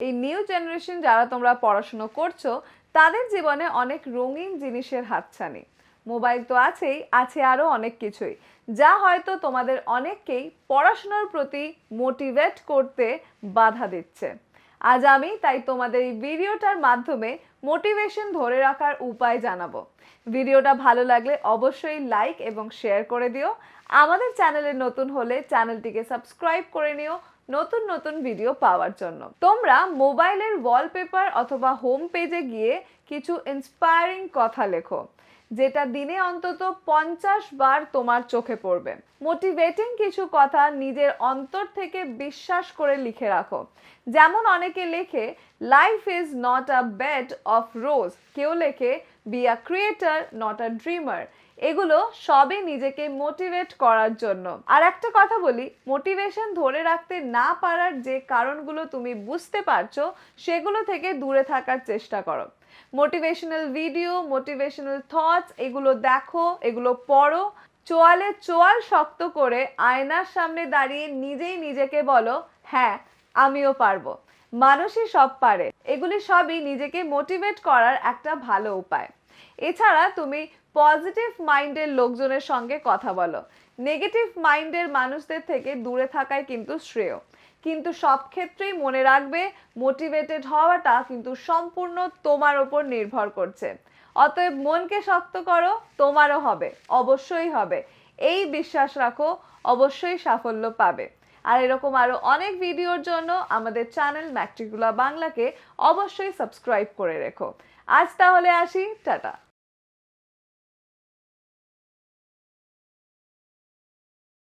এই new generation যারা তোমরা পড়াশুনো করছ, তাদের জীবনে অনেক রঙিন জিনিসের হাতছানি। মোবাইল তো আছেই, আছে আরও অনেক কিছুই। যা হয়তো তোমাদের অনেককেই পড়াশোনার প্রতি মোটিভেট করতে বাধা দিচ্ছে। আজ আমি তাই তোমাদের এই ভিডিওটার মাধ্যমে মোটিভেশন ধরে রাখার উপায় জানাব। ভিডিওটা ভালো লাগলে অবশ্যই লাইক এবং শেয়ার করে দিও। আমাদের চ্যানেলে নতুন হলে চ্যানেলটিকে সাবস্ক্রাইব করে নিও। নতুন নতুন ভিডিও পাওয়ার জন্য। তোমরা মোবাইলের ওয়ালপেপার অথবা হোম পেজে গিয়ে কিছু ইন্সপায়ারিং কথা লেখো। যেটা দিনে অন্তত পঞ্চাশ বার তোমার চোখে পড়বে। মোটিভেটিং কিছু কথা নিজের অন্তর থেকে বিশ্বাস করে লিখে রাখো। যেমন অনেকে লেখে life is not a bed of rose কেউ লেখে be a creator not a dreamer এগুলো সবই নিজেকে মোটিভেট করার জন্য। আর একটা কথা বলি মোটিভেশন ধরে রাখতে না পারার যে কারণগুলো তুমি বুঝতে পারছ, সেগুলো থেকে দূরে থাকার চেষ্টা করো। মোটিভেশনাল ভিডিও মোটিভেশনাল থটস এগুলো দেখো, এগুলো পড়ো। চোয়ালে চোয়াল শক্ত করে আয়নার সামনে দাঁড়িয়ে নিজেই নিজেকে বলো হ্যাঁ আমিও পারব। মানুষই সব পারে। এগুলি সবই নিজেকে মোটিভেট করার একটা ভালো উপায়। এছাড়া তুমি পজিটিভ মাইন্ডের লোকজনের সঙ্গে কথা বলো। নেগেটিভ মাইন্ডের মানুষদের থেকে দূরে থাকাই কিন্তু শ্রেয়। কিন্তু সব ক্ষেত্রেই মনে রাখবে মোটিভেটেড হওয়াটা কিন্তু সম্পূর্ণ তোমার ওপর নির্ভর করছে। অতএব মনকে শক্ত করো, তোমারও হবে, অবশ্যই হবে। এই বিশ্বাস রাখো, অবশ্যই সাফল্য পাবে। আর এরকম আরও অনেক ভিডিওর জন্য আমাদের চ্যানেল ম্যাট্রিকুলা বাংলাকে অবশ্যই সাবস্ক্রাইব করে রেখো। আজ তাহলে আসি, টাটা।